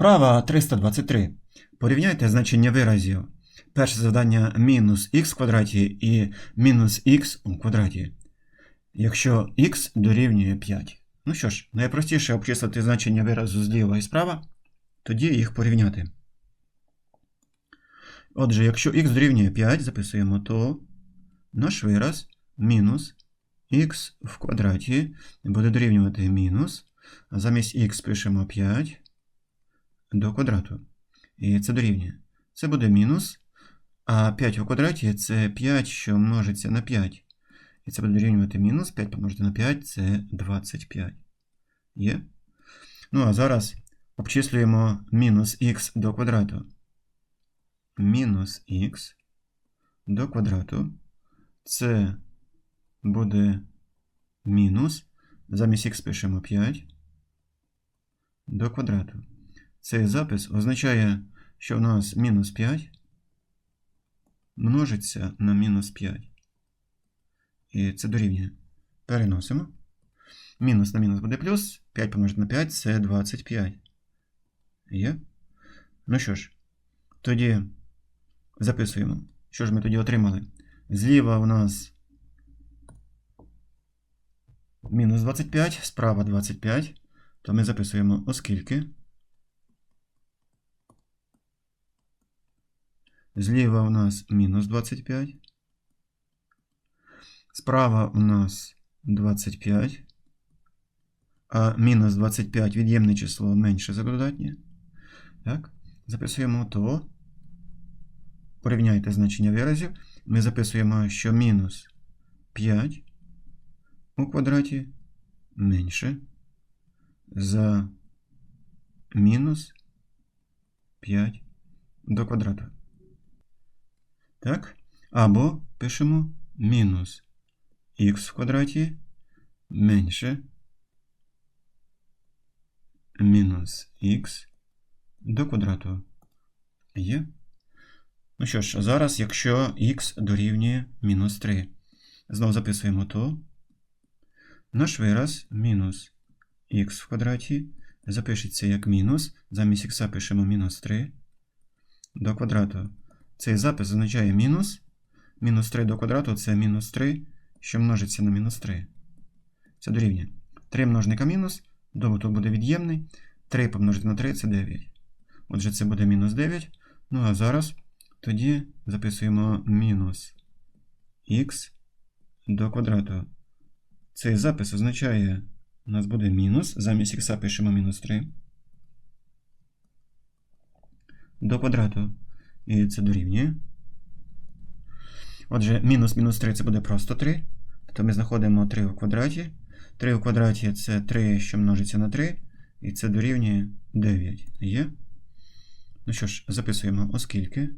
Вправа 323. Порівняйте значення виразів. Перше завдання мінус х в квадраті і мінус х у квадраті. Якщо х дорівнює 5. Ну що ж, найпростіше обчислити значення виразу зліва і справа, тоді їх порівняти. Отже, якщо х дорівнює 5, записуємо, то наш вираз мінус х в квадраті буде дорівнювати мінус, замість х пишемо 5 до квадрату. І це дорівнює. Це буде мінус, а 5 у квадраті це 5, що множиться на 5. І це буде дорівнювати мінус 5 помножити на 5 це 25. Є? Ну, а зараз обчислюємо мінус х до квадрату. Мінус х до квадрату. Це буде мінус. Замість х пишемо 5 до квадрату. Цей запис означає, що в нас мінус 5 множиться на мінус 5. І це дорівнює. Переносимо. Мінус на мінус буде плюс. 5 помножити на 5 це 25. Є? Ну що ж, тоді записуємо. Що ж ми тоді отримали? Зліва у нас мінус 25, справа 25. То ми записуємо оскільки. Зліва у нас мінус 25. Справа у нас 25. А мінус 25 від'ємне число менше за додатнє. Так. Записуємо то. Порівняйте значення виразів. Ми записуємо, що мінус 5 у квадраті менше за мінус 5 до квадрату. Так? Або пишемо мінус х в квадраті менше мінус х до квадрату. Є? Ну що ж, зараз, якщо х дорівнює мінус 3, знову записуємо то. Наш вираз мінус х в квадраті запишеться як мінус. Замість х пишемо мінус 3 до квадрату. Цей запис означає мінус. Мінус 3 до квадрату це мінус 3, що множиться на мінус 3. Це дорівнює. 3 множника мінус, добуток буде від'ємний. 3 помножити на 3 це 9. Отже, це буде мінус 9. Ну а зараз тоді записуємо мінус х до квадрату. Цей запис означає, у нас буде мінус. Замість х пишемо мінус 3 до квадрату. І це дорівнює. Отже, мінус мінус 3 це буде просто 3. Тобто ми знаходимо 3 у квадраті. 3 у квадраті це 3, що множиться на 3. І це дорівнює 9. Є? Ну що ж, записуємо, оскільки.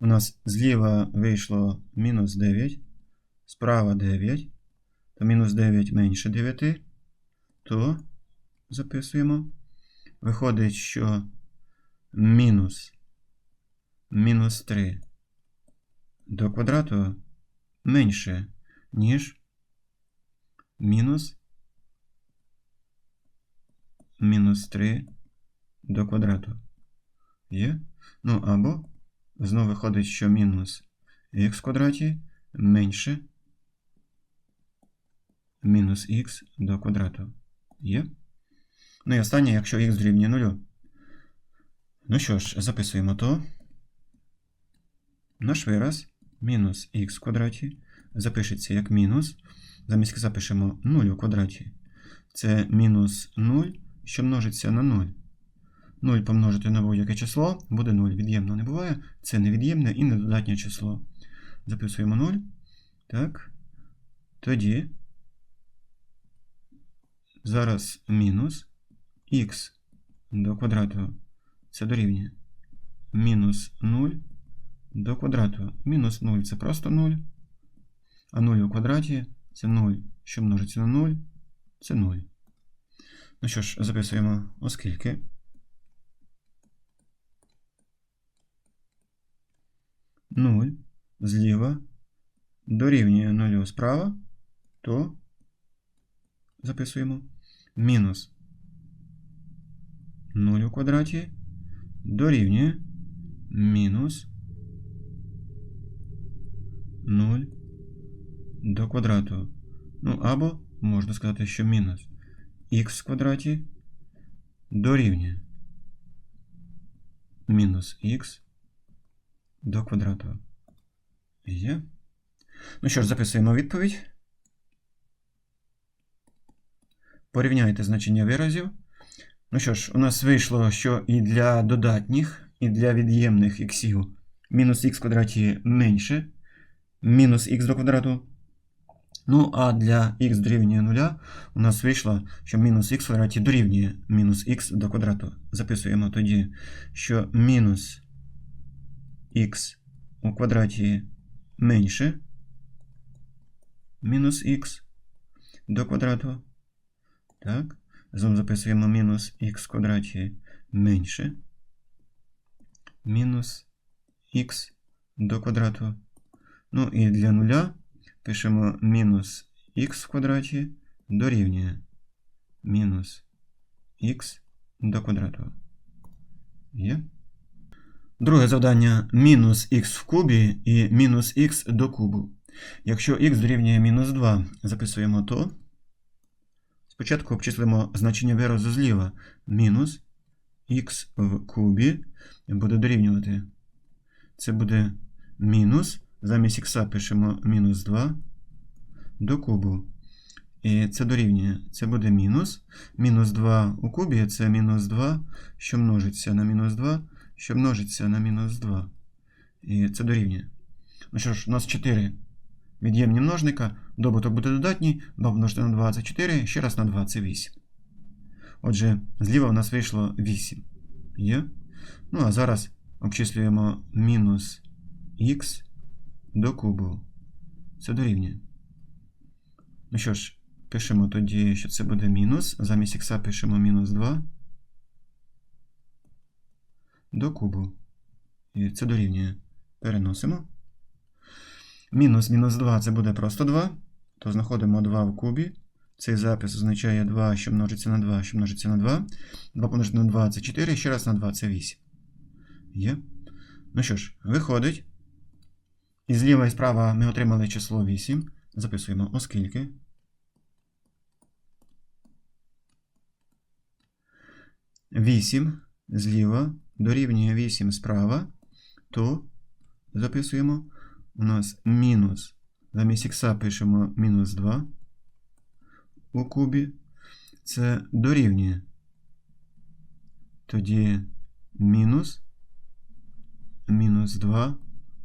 У нас зліва вийшло мінус 9, справа 9, то мінус 9 менше 9, то записуємо. Виходить, що мінус мінус 3 до квадрату менше, ніж мінус мінус 3 до квадрату. Є? Ну або знову виходить, що мінус х в квадраті менше мінус х до квадрату. Є? Ну і останнє, якщо х дорівнює 0. Ну що ж, записуємо то. Наш вираз мінус х в квадраті запишеться як мінус. Замість запишемо 0 у квадраті. Це мінус 0, що множиться на 0. 0 помножити на будь-яке число буде 0. Від'ємно не буває. Це невід'ємне і недодатнє число. Записуємо 0. Так. Тоді зараз мінус х до квадрату це дорівнює мінус 0 до квадрату. Мінус 0 це просто 0. А 0 у квадраті це 0, що множиться на 0, це 0. Ну що ж, записуємо, оскільки. Нуль зліва дорівнює нулю справа, то записуємо. Мінус 0 у квадраті дорівнює мінус 0 до квадрату. Ну, або можна сказати, що мінус х в квадраті дорівнює мінус х до квадрату. Є. Ну що ж, записуємо відповідь. Порівняйте значення виразів. Ну що ж, у нас вийшло, що і для додатніх, і для від'ємних іксів мінус х квадраті менше, мінус х до квадрату. Ну, а для х дорівнює 0 у нас вийшло, що мінус х квадраті дорівнює мінус х до квадрату. Записуємо тоді, що мінус х у квадраті менше мінус х до квадрату. Так. Знову записуємо мінус х квадраті менше. Мінус х до квадрату. Ну і для нуля пишемо мінус х в квадраті дорівнює мінус х до квадрату. Є. Друге завдання мінус х в кубі і мінус х до кубу. Якщо х дорівнює мінус 2, записуємо то. Спочатку обчислимо значення виразу зліва. Мінус х в кубі буде дорівнювати. Це буде мінус. Замість х пишемо мінус 2 до кубу. І це дорівнює. Це буде мінус. Мінус 2 у кубі це мінус 2, що множиться на мінус 2, що множиться на мінус 2. І це дорівнює. Ну що ж, у нас 4 від'ємні множника. Добуток буде додатній, 2 помножити на 2 це 4, ще раз на 2 це 8. Отже, зліва у нас вийшло 8. Є. Ну, а зараз обчислюємо мінус х до кубу. Це дорівнює. Ну що ж, пишемо тоді, що це буде мінус. Замість х пишемо мінус 2 до кубу. І це дорівнює. Переносимо. Мінус мінус 2 це буде просто 2. То знаходимо 2 в кубі. Цей запис означає 2, що множиться на 2, що множиться на 2. 2 помножити на 2 це 4, ще раз на 2 це 8. Є. Ну що ж, виходить. І зліва і справа ми отримали число 8. Записуємо, оскільки. Вісім зліва дорівнює 8 справа, то записуємо у нас мінус. Замість х пишемо мінус 2 у кубі. Це дорівнює. Тоді мінус мінус 2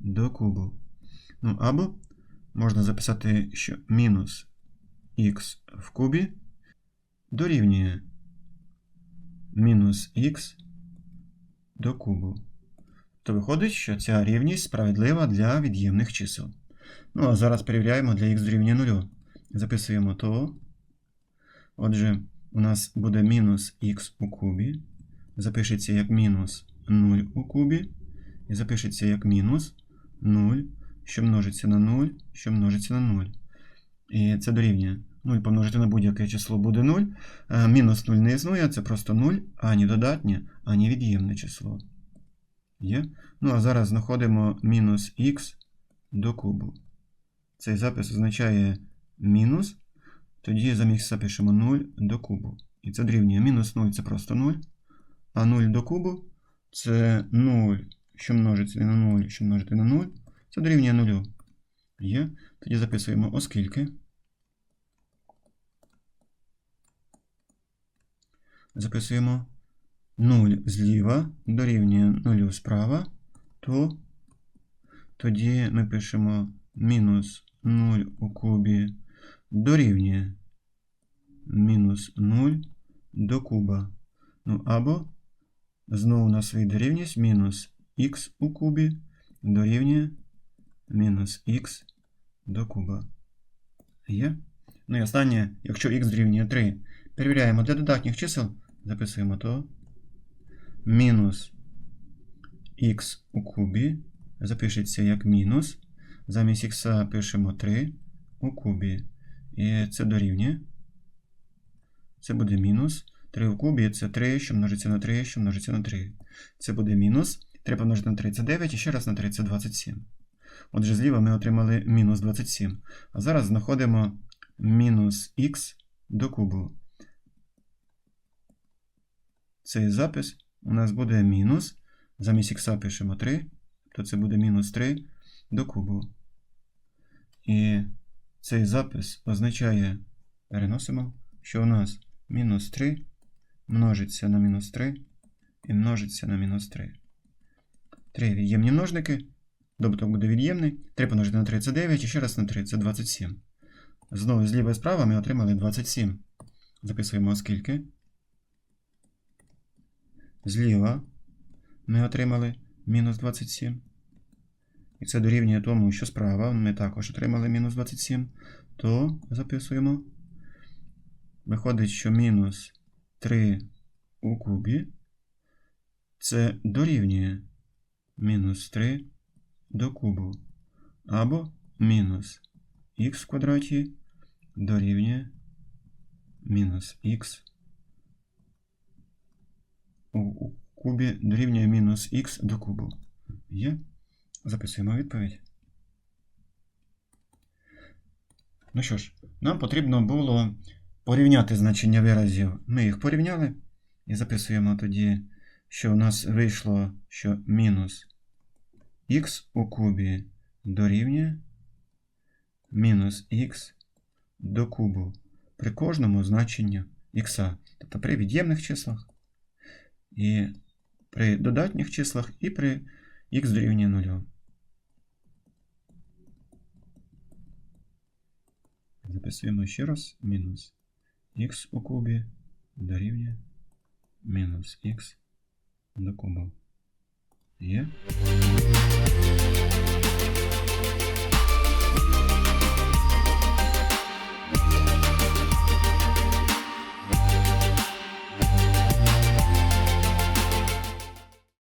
до кубу. Ну, або можна записати, що мінус х в кубі дорівнює мінус х до кубу. То виходить, що ця рівність справедлива для від'ємних чисел. Ну, а зараз перевіряємо для х дорівнює 0. Записуємо то. Отже, у нас буде мінус х у кубі. Запишеться як мінус 0 у кубі. І запишеться як мінус 0, що множиться на 0, що множиться на 0. І це дорівнює. 0 помножити на будь-яке число буде 0. Мінус 0 не існує, це просто 0, ані додатнє, ані від'ємне число. Є? Ну, а зараз знаходимо мінус х до кубу. Цей запис означає мінус. Тоді замість запишемо 0 до кубу. І це дорівнює. Мінус 0 це просто 0. А 0 до кубу це 0, що множиться на 0, що множити на 0. Це дорівнює 0. Є. Тоді записуємо, оскільки. Записуємо 0 зліва дорівнює 0 справа, то тоді ми пишемо мінус 0 у кубі дорівнює мінус 0 до куба. Ну, або знову у нас вийде рівність мінус х у кубі дорівнює мінус х до куба. Є? Ну і останнє, якщо х дорівнює 3, перевіряємо для додатніх чисел, записуємо то. Мінус х у кубі запишеться як мінус. Замість х пишемо 3 у кубі. І це дорівнює. Це буде мінус. 3 в кубі це 3, що множиться на 3, що множиться на 3. Це буде мінус. 3 помножити на 3 це 9, і ще раз на 3 це 27. Отже, зліва ми отримали мінус 27. А зараз знаходимо мінус х до кубу. Цей запис у нас буде мінус. Замість х пишемо 3, то це буде мінус 3 до кубу. І цей запис означає, переносимо, що у нас мінус 3 множиться на мінус 3 і множиться на мінус 3. 3 від'ємні множники. Добуток буде від'ємний. 3 помножити на 3 це 9, і ще раз на 3 це 27. Знову зліва і справа ми отримали 27. Записуємо оскільки. Зліва ми отримали мінус 27. І це дорівнює тому, що справа ми також отримали мінус 27. То записуємо. Виходить, що мінус 3 у кубі. Це дорівнює мінус 3 до кубу. Або мінус х в квадраті дорівнює мінус х у- кубі дорівнює мінус х до кубу. Є? Записуємо відповідь. Ну що ж, нам потрібно було порівняти значення виразів. Ми їх порівняли і записуємо тоді, що у нас вийшло, що мінус х у кубі дорівнює мінус х до кубу при кожному значенню х. Тобто при від'ємних числах, і при додатніх числах, і при х дорівнює 0. Записуємо ще раз мінус х у кубі дорівнює мінус х до куба. Є?